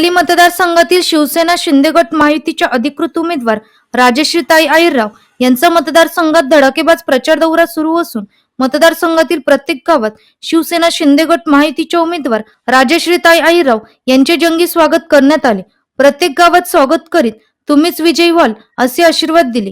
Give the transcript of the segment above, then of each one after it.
देवळाली मतदारसंघातील शिवसेना शिंदे गट महायुतीच्या अधिकृत उमेदवार राजश्रीताई आईरराव यांचा मतदारसंघात धडाकेबाज प्रचार दौरा सुरू असून मतदारसंघातील प्रत्येक गावात शिवसेना शिंदे गट महायुतीच्या उमेदवार राजश्रीताई आईरराव यांचे जंगी स्वागत करण्यात आले. प्रत्येक गावात स्वागत करीत तुम्हीच विजयी व्हाल असे आशीर्वाद दिले.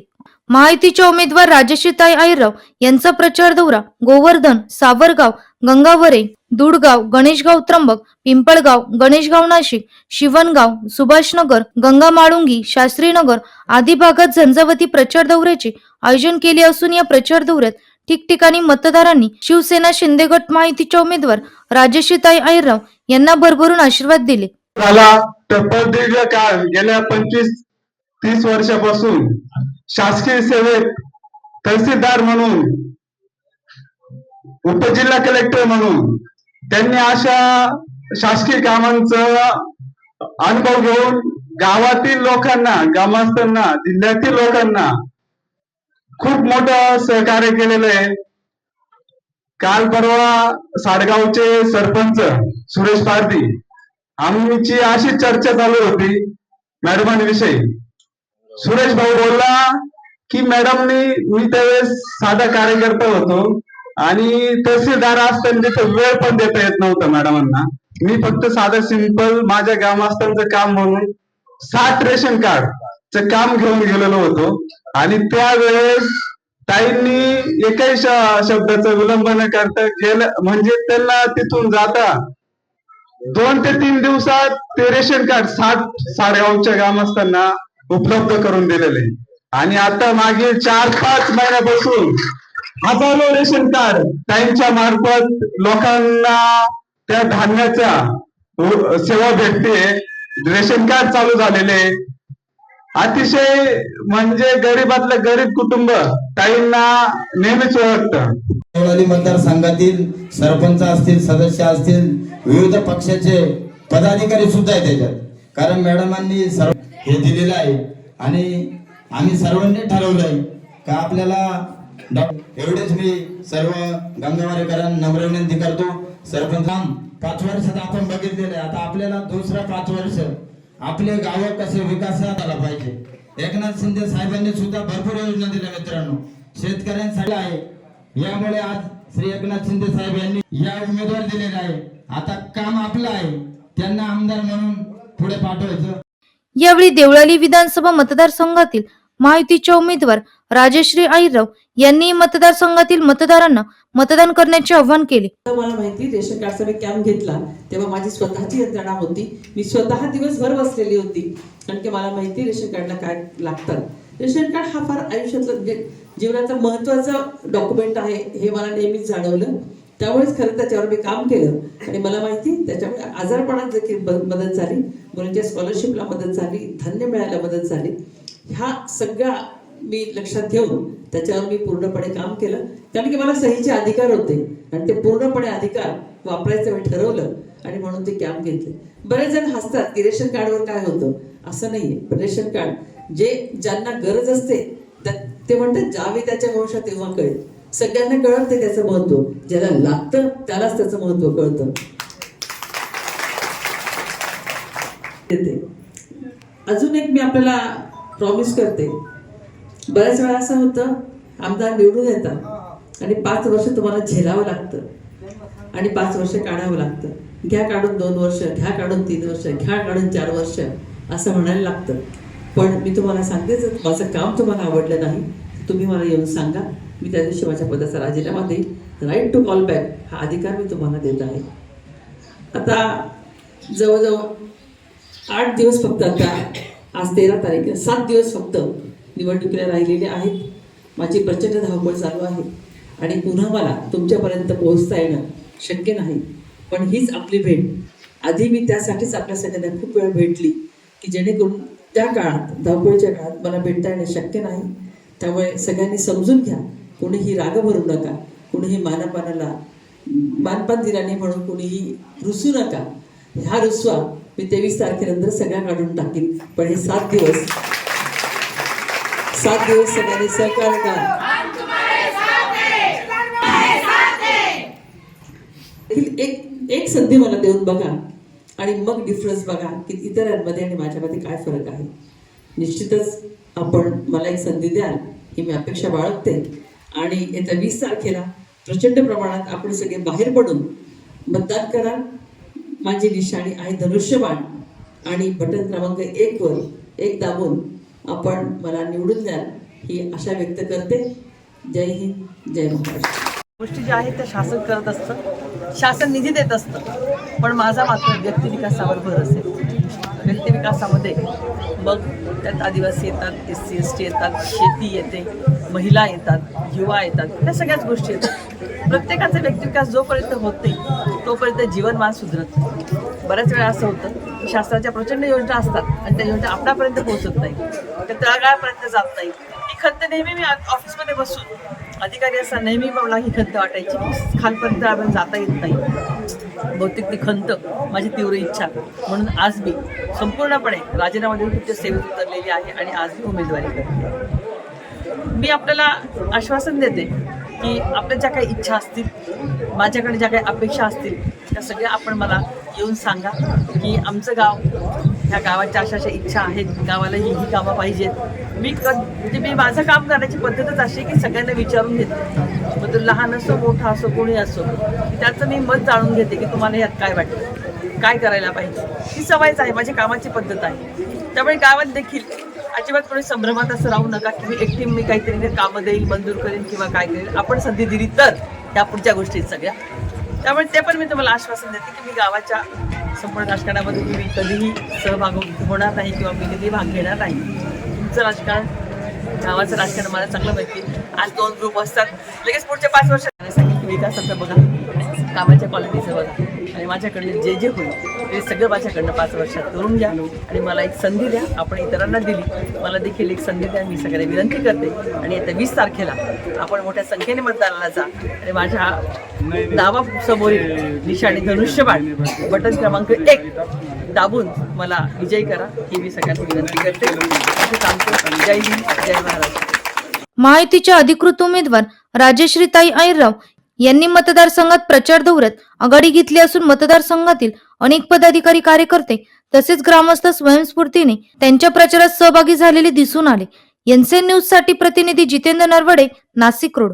महायुतीच्या उमेदवार राजश्रीताई आईरराव यांचा प्रचार दौरा गोवर्धन सावरगाव गंगावरे दुडगाव गणेशगाव त्र्यंबक पिंपळगाव गणेशगाव नाशिक शिवणगाव सुभाषनगर गंगा माळुंगी शास्त्रीनगर आदी भागात झंझावती प्रचार दौऱ्याचे आयोजन केले असून या प्रचार दौऱ्यात ठिकठिकाणी मतदारांनी शिवसेना शिंदे गट महायुतीच्या उमेदवार राजश्रीताई आईरराव यांना भरभरून आशीर्वाद दिले. गेल्या पंचवीस तीस वर्षापासून शासकीय सेवेत तहसीलदार म्हणून उपजिल्हा कलेक्टर म्हणून त्यांनी अशा शासकीय कामांचा अनुभव घेऊन गावातील लोकांना ग्रामस्थांना जिल्ह्यातील लोकांना खूप मोठं सहकार्य केलेलं आहे. काल परवा साडगावचे सरपंच सुरेश पारधी आमची अशी चर्चा चालू होती मॅडमांविषयी. सुरेश भाऊ बोलला की मॅडमनी मी त्यावेळेस साधा कार्यकर्ता होतो आणि तहसीलदार असताना तिथं वेळ पण देता येत नव्हता मॅडमांना. मी फक्त साधं सिंपल माझ्या ग्रामस्थांचं काम म्हणून सात रेशन कार्ड च काम घेऊन गेलेलो होतो. आणि त्यावेळेस ताईंनी एकही शब्दाचा विलंब न करता गेलं म्हणजे त्यांना तिथून जाता दोन ते तीन दिवसात ते रेशन कार्ड सात साडेगावच्या ग्रामस्थांना उपलब्ध करून दिलेले. आणि आता मागील चार पाच महिन्यापासून हजारो रेशन कार्ड त्यांच्या मार्फत लोकांना त्या धान्याच्या सेवा भेटते. रेशन कार्ड चालू झालेले. अतिशय म्हणजे गरीबातलं गरीब कुटुंब ताईंना नेहमीच ओळखतं. मतदार मतदारसंघातील सरपंच असतील सदस्य असतील विविध पक्षाचे पदाधिकारी सुद्धा आहे त्याच्यात. कारण मॅडमांनी सर्व हे दिलेलं आहे. आणि आम्ही सर्वांनी ठरवलंय का आपल्याला डॉ- एवढेच मी सर्व गंगावारेकरांना नम्र विनंती करतो. सरपंच पाच वर्षात आपण बघितलेलं आहे. आता आपल्याला दुसरा पाच वर्ष. आपले गाव कसे विकासात आला पाहिजे. एकनाथ शिंदे साहेबांनी सुद्धा भरपूर योजना दिल्या मित्रांनो. शेतकऱ्यांसाठी आहे. यामुळे आज श्री एकनाथ शिंदे साहेब यांनी या उमेदवार दिलेला आहे. आता काम आपलं आहे. त्यांना आमदार म्हणून पुढे पाठवायचं. यावेळी देवळाली विधानसभा मतदारसंघातील महायुतीच्या उमेदवार राजश्री आईराव यांनी मतदारसंघातील मतदारांना मतदान करण्याचे आवाहन केले. मला माहिती रेशन कार्डचा कॅम्प घेतला तेव्हा माझी स्वतःची यंत्रणा होती. मी स्वतः दिवसभर बसलेली होती. कारण की मला माहिती रेशन कार्डला काय लागतात रेशन कार्ड हा फार आयुष्यातलं म्हणजे जीवनाचा महत्त्वाचा डॉक्युमेंट आहे हे मला नेहमीच जाणवलं. त्यामुळेच खरं त्याच्यावर मी काम केलं. आणि मला माहिती त्याच्यामुळे आजारपणात देखील मदत झाली. मुलांच्या स्कॉलरशिपला मदत झाली धान्य मिळायला मदत झाली. ह्या सगळ्या मी लक्षात घेऊन त्याच्यावर मी पूर्णपणे काम केलं. कारण की मला सहीचे अधिकार होते. आणि ते पूर्णपणे अधिकार वापरायचं मी ठरवलं आणि म्हणून ते कॅम्प घेतले. बरेच जण हसतात की रेशन कार्डवर काय होतं? असं नाहीये. पण रेशन कार्ड जे ज्यांना गरज असते ते म्हणतात ज्यावेळी त्याच्या वंशात तेव्हा कळेल. सगळ्यांना कळतं त्याचं महत्त्व. ज्याला लागतं त्यालाच त्याचं महत्त्व कळतं. येते. अजून एक मी आपल्याला प्रॉमिस करते. बऱ्याच वेळा असं होतं आमदार निवडून येतात आणि पाच वर्ष तुम्हाला झेलावं लागतं. आणि पाच वर्ष काढावं लागतं. घ्या काढून दोन वर्ष घ्या काढून तीन वर्ष घ्या काढून चार वर्ष असं म्हणायला लागतं. पण मी तुम्हाला सांगते माझं काम तुम्हाला आवडलं नाही तुम्ही मला येऊन सांगा. मी त्या दिवशी माझ्या पदाचा राजीनामा देईन. राईट टू कॉल बॅक हा अधिकार मी तुम्हाला देत आहे. आता जवळजवळ आठ दिवस फक्त आता आज तेरा तारीख सात दिवस फक्त निवडणुकीला राहिलेले आहेत. माझी प्रचंड धावपळ चालू आहे. आणि पुन्हा मला तुमच्यापर्यंत पोहोचता येणं शक्य नाही. पण हीच आपली भेट. आधी मी त्यासाठीच आपल्या सगळ्यांना खूप वेळ भेटली की जेणेकरून त्या काळात धावपळीच्या काळात मला भेटता येणं शक्य नाही. त्यामुळे सगळ्यांनी समजून घ्या. कोणीही राग भरू नका कोणीही मानापानाला मानपान दिला नाही म्हणून कोणीही रुसू नका. ह्या रुसवा मी तेवीस तारखेनंतर सगळ्या काढून टाकीन पण हे सात दिवस सात दिवस सगळ्यांनी सहकार करा. देखील एक एक संधी मला देऊन बघा आणि मग डिफरन्स बघा की इतरांमध्ये आणि माझ्यामध्ये काय फरक आहे. निश्चितच आपण मला एक संधी द्याल ही मी अपेक्षा बाळगते. आणि येत्या वीस तारखेला प्रचंड प्रमाणात आपण सगळे बाहेर पडून मतदान करा माझी निशाणी आहे धनुष्यबाण. आणि बटन क्रमांक एक वर एक दाबून आपण मला निवडून द्याल ही आशा व्यक्त करते. जय हिंद जय महाराष्ट्र. गोष्टी ज्या आहेत त्या शासन करत असतं. शासन निधी देत असतं. पण माझा मात्र व्यक्तिविकासावर भर असेल. व्यक्तिविकासामध्ये मग त्यात आदिवासी येतात एस सी एस टी येतात शेती येते महिला येतात युवा येतात या सगळ्याच गोष्टी येतात. प्रत्येकाचा व्यक्तिविकास जोपर्यंत होत नाही तोपर्यंत जीवनमान सुधरत नाही. बऱ्याच वेळा असं होतं की शासनाच्या प्रचंड योजना असतात आणि त्या योजना आपल्यापर्यंत पोहोचत नाही. त्या तळागाळापर्यंत जात नाही. ही खंत नेहमी मी ऑफिसमध्ये बसून अधिकारी असा नेहमी मला ही खंत वाटायची. खालपर्यंत आपण जाता येत नाही. बहुतेक ती खंत माझी तीव्र इच्छा. म्हणून आज मी संपूर्णपणे राजीनामा देऊन तुमच्या सेवेत उतरलेली आहे आणि आज मी उमेदवारी करते. मी आपल्याला आश्वासन देते की आपल्या ज्या काही इच्छा असतील माझ्याकडे ज्या काही अपेक्षा असतील त्या सगळ्या आपण मला येऊन सांगा की आमचं गाव ह्या गावाच्या अशा अशा इच्छा आहेत गावाला ही ही कामं पाहिजेत. मी क म्हणजे मी माझं काम करण्याची पद्धतच अशी की सगळ्यांना विचारून घेते. मग तो लहान असो मोठा असो कोणी असो त्याचं मी मत जाणून घेते की तुम्हाला यात काय वाटतं? काय करायला पाहिजे? ही सवयच आहे माझी कामाची पद्धत आहे. त्यामुळे गावात देखील अजिबात कोणी संभ्रमात असं राहू नका की मी एकटी मी काहीतरी कामं देईल मंजूर करेन किंवा काय करेन. आपण संधी दिली तर त्या पुढच्या गोष्टी सगळ्या. त्यामुळे ते पण मी तुम्हाला आश्वासन देते की मी गावाच्या संपूर्ण राजकारणामध्ये मी कधीही सहभाग होणार नाही किंवा मी कधीही भाग घेणार नाही. तुमचं राजकारण गावाचं राजकारण मला चांगलं माहिती आहे. आज दोन ग्रुप असतात. लगेच पुढच्या पाच वर्षात. सांगितलं की विकासाचं बघा कामाच्या क्वालिटीचं बघा. आणि माझ्याकडे जे जे होईल ते सगळं माझ्याकडनं पाच वर्षात करून घ्या. आणि मला एक संधी द्या. आपण इतरांना दिली. मला देखील एक संधी द्या. मी सगळ्यांना विनंती करते. आणि येत्या वीस तारखेला आपण मोठ्या संख्येने मतदानाला जा. आणि माझ्या नावासमोरील निशाणी धनुष्यबाण बटन क्रमांक एक. दाबून मला विजयी करा. ही मी सगळ्यांना विनंती करते. असं सांगतो जय हिंद. जय महाराष्ट्र. महायुतीच्या अधिकृत उमेदवार राजेश्रीताई आईरराव यांनी मतदारसंघात प्रचार दौऱ्यात आघाडी घेतली असून मतदारसंघातील अनेक पदाधिकारी कार्यकर्ते तसेच ग्रामस्थ स्वयंस्फूर्तीने त्यांच्या प्रचारात सहभागी झालेले दिसून आले. एनसीएन न्यूजसाठी प्रतिनिधी जितेंद्र नरवडे नाशिक रोड.